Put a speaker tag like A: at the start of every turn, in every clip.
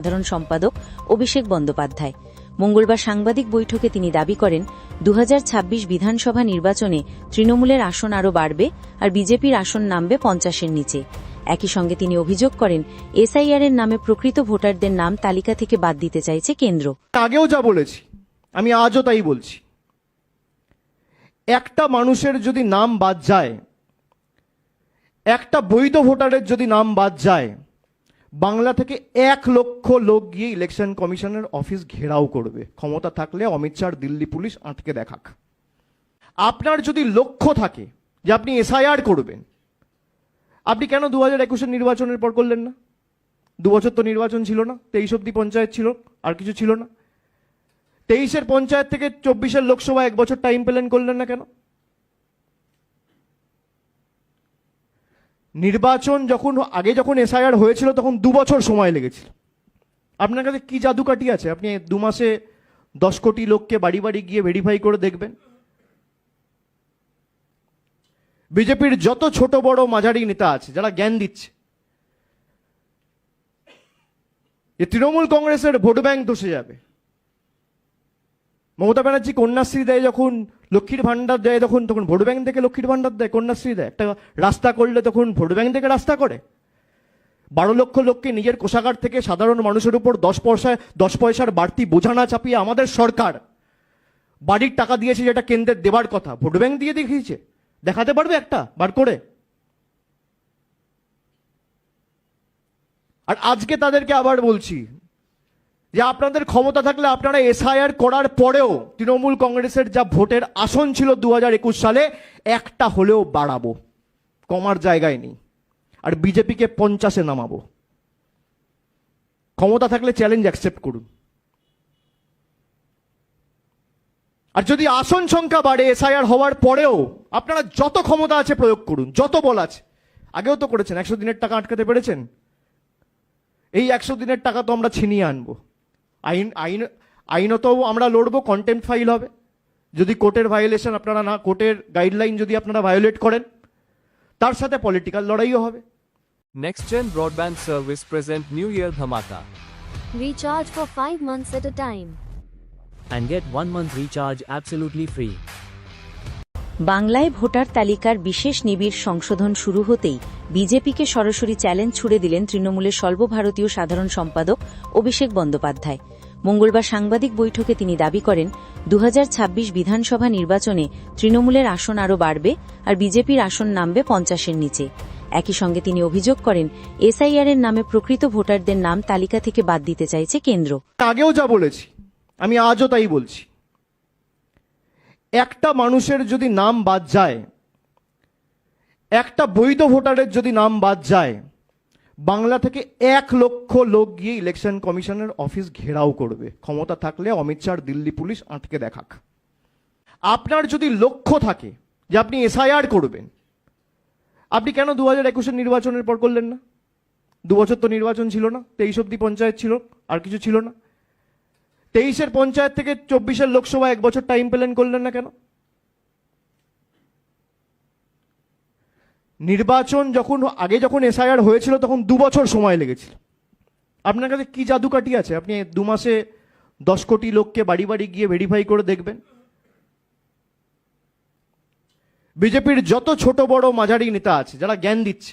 A: সাধারণ সম্পাদক অভিষেক বন্দ্যোপাধ্যায়। মঙ্গলবার সাংবাদিক বৈঠকে তিনি দাবি করেন দু হাজার ছাব্বিশ বিধানসভা নির্বাচনে তৃণমূলের আসন আরও বাড়বে আর বিজেপির আসন নামবে পঞ্চাশের নিচে। একই সঙ্গে তিনি অভিযোগ করেন এসআইআর এর নামে প্রকৃত ভোটারদের নাম তালিকা থেকে বাদ দিতে চাইছে কেন্দ্র।
B: আগেও যা বলেছি, আমি আজও তাই বলছি। একটা মানুষের যদি নাম বাদ যায়, একটা বৈধ ভোটারের যদি নাম বাদ যায় বাংলা থেকে এক লক্ষ লোক গিয়ে ইলেকশন কমিশনের অফিস ঘেরাও করবে। ক্ষমতা থাকলে অমিত শাহ দিল্লি পুলিশ আটকে দেখাক। আপনার যদি লক্ষ্য থাকে যে আপনি এসআইআর করবেন, আপনি কেন দু হাজার একুশের নির্বাচনের পর করলেন না? দু বছর তো নির্বাচন ছিল না, তেইশ অব্দি পঞ্চায়েত ছিল, আর কিছু ছিল না। তেইশের পঞ্চায়েত থেকে চব্বিশের লোকসভা এক বছর টাইম পেলেন, করলেন না কেন? নির্বাচন যখন, আগে যখন এসআইআর হয়েছিল, তখন দু বছর সময় লেগেছিল। আপনার কাছে কি জাদুকাঠি আছে? আপনি দু মাসে দশ কোটি লোককে বাড়ি বাড়ি গিয়ে ভেরিফাই করে দেখবেন। বিজেপির যত ছোট বড় মাঝারি নেতা আছে, যারা জ্ঞান দিচ্ছে তৃণমূল কংগ্রেসের ভোট ব্যাংক ধসে যাবে। মমতা ব্যানার্জি কন্যাশ্রী দেয় যখন, লক্ষ্মীর ভান্ডার দেয় তখন তখন ভোট ব্যাংক থেকে লক্ষ্মীর ভান্ডার দেয়, কন্যাশ্রী দেয়। একটা রাস্তা করলে তখন ভোট ব্যাংক থেকে রাস্তা করে। বারো লক্ষ লোককে নিজের কোষাগার থেকে সাধারণ মানুষের উপর দশ পয়সায়, দশ পয়সার বাড়তি বোঝা না চাপিয়ে আমাদের সরকার বাড়ির টাকা দিয়েছে যেটা কেন্দ্রের দেবার কথা। ভোট ব্যাংক দিয়ে দেখিয়েছে। দেখাতে পারবে একটা, বার করে। আর আজকে তাদেরকে আবার বলছি যে আপনাদের ক্ষমতা থাকলে আপনারা এসআইআর করার পরেও তৃণমূল কংগ্রেসের যা ভোটের আসন ছিল দু হাজার একুশ সালে, একটা হলেও বাড়াবো। কমার জায়গায় নেই। আর বিজেপিকে পঞ্চাশে নামাবো। ক্ষমতা থাকলে চ্যালেঞ্জ অ্যাকসেপ্ট করুন। আর যদি আসন সংখ্যা বাড়ে, এসআইআর হওয়ার পরেও আপনারা যত ক্ষমতা আছে প্রয়োগ করুন, যত বল আছে। আগেও তো করেছেন, একশো দিনের টাকা আটকাতে পেরেছেন? এই একশো দিনের টাকা তো আমরা ছিনিয়ে আনব। আইন আইন আইনত আমরা লড়ব কন্টেন্ট ফাইল হবে। যদি কোর্টের ভায়োলেশন আপনারা না কোর্টের গাইডলাইন যদি আপনারা ভায়োলেট করেন তার সাথে পলিটিক্যাল লড়াইও হবে।
C: Next gen broadband service present new year ধামাকা
D: recharge for five months at a time
E: and get one month recharge absolutely free
A: বাংলায় ভোটার তালিকার বিশেষ নিবিড় সংশোধন শুরু হতেই বিজেপিকে সরাসরি চ্যালেঞ্জ ছুড়ে দিলেন তৃণমূলের সর্বভারতীয় সাধারণ সম্পাদক অভিষেক বন্দ্যোপাধ্যায়। মঙ্গলবার সাংবাদিক বৈঠকে তিনি দাবি করেন দু হাজার ছাব্বিশ বিধানসভা নির্বাচনে তৃণমূলের আসন আরও বাড়বে আর বিজেপির আসন নামবে পঞ্চাশের নিচে। একই সঙ্গে তিনি অভিযোগ করেন এসআইআর এর নামে প্রকৃত ভোটারদের নাম তালিকা থেকে বাদ দিতে চাইছে কেন্দ্র।
B: আগেও যা বলেছি, আমি আজও তাই বলছি। একটা মানুষের যদি নাম বাদ যায়, একটা বৈধ ভোটারের যদি নাম বাদ যায়, বাংলা থেকে এক লক্ষ লোক গিয়ে ইলেকশন কমিশনের অফিস ঘেরাও করবে। ক্ষমতা থাকলে অমিত শাহ দিল্লি পুলিশ আটকে দেখাক। আপনার যদি লক্ষ্য থাকে যে আপনি এসআইআর করবেন, আপনি কেন দু হাজার একুশের নির্বাচনের পর করলেন না? দু বছর তো নির্বাচন ছিল না, তেইশ অব্দি পঞ্চায়েত ছিল, আর কিছু ছিল না। তেইশের পঞ্চায়েত থেকে চব্বিশের লোকসভা এক বছর টাইম পেলেন করলেন না কেন? নির্বাচন যখন, আগে যখন এসআইআর হয়েছিল, তখন দু বছর সময় লেগেছিল। আপনার কাছে কি জাদুকাঠি আছে? আপনি দু মাসে দশ কোটি লোককে বাড়ি বাড়ি গিয়ে ভেরিফাই করে দেখবেন। বিজেপির যত ছোট বড় মাঝারি নেতা আছে, যারা জ্ঞান দিচ্ছে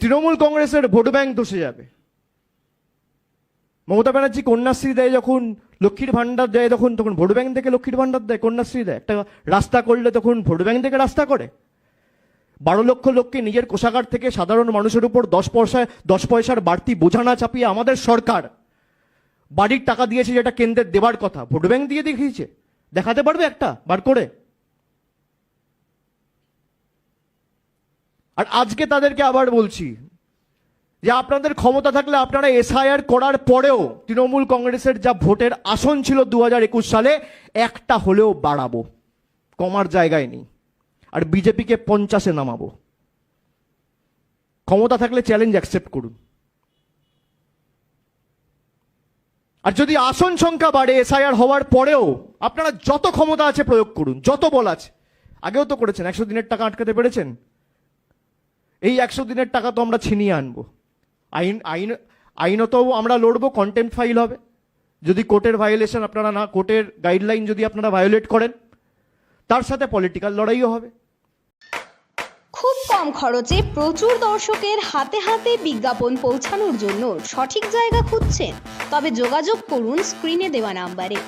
B: তৃণমূল কংগ্রেসের ভোট ব্যাংক ধসে যাবে। মমতা ব্যানার্জি কন্যাশ্রী দেয় যখন, লক্ষ্মীর ভান্ডার দেয় তখন তখন ভোট ব্যাংক থেকে লক্ষ্মীর ভান্ডার দেয়, কন্যাশ্রী দেয়। একটা রাস্তা করলে তখন ভোট ব্যাংক থেকে রাস্তা করে। বারো লক্ষ লোককে নিজের কোষাগার থেকে সাধারণ মানুষের উপর দশ পয়সায় দশ পয়সার বাড়তি বোঝা না চাপিয়ে আমাদের সরকার বাড়ির টাকা দিয়েছে যেটা কেন্দ্রের দেবার কথা। ভোট ব্যাংক দিয়ে দেখিয়েছে। দেখাতে পারবে একটা, বার করে। আর আজকে তাদেরকে আবার বলছি যে আপনাদের ক্ষমতা থাকলে আপনারা এসআইআর করার পরেও তৃণমূল কংগ্রেসের যা ভোটের আসন ছিল দু হাজার একুশ সালে, একটা হলেও বাড়াবো। কমার জায়গায় নেই। আর বিজেপিকে পঞ্চাশে নামাবো। ক্ষমতা থাকলে চ্যালেঞ্জ অ্যাকসেপ্ট করুন। আর যদি আসন সংখ্যা বাড়ে, এসআইআর হওয়ার পরেও আপনারা যত ক্ষমতা আছে প্রয়োগ করুন, যত বল আছে। আগেও তো করেছেন, একশো দিনের টাকা আটকাতে পেরেছেন? এই একশো দিনের টাকা তো আমরা ছিনিয়ে আনব। আইন আইন, আইনতও আমরা লড়বো কন্টেম্প ফাইল হবে। যদি কোর্টের ভায়োলেশন আপনারা না, কোর্টের গাইডলাইন যদি আপনারা ভায়োলেট করেন, তার সাথে পলিটিক্যাল লড়াইও হবে।
F: খুব কম খরচে প্রচুর দর্শকের হাতে হাতে বিজ্ঞাপন পৌঁছানোর জন্য সঠিক জায়গা খুঁজছেন। তবে যোগাযোগ করুন স্ক্রিনে দেওয়া নাম্বারে।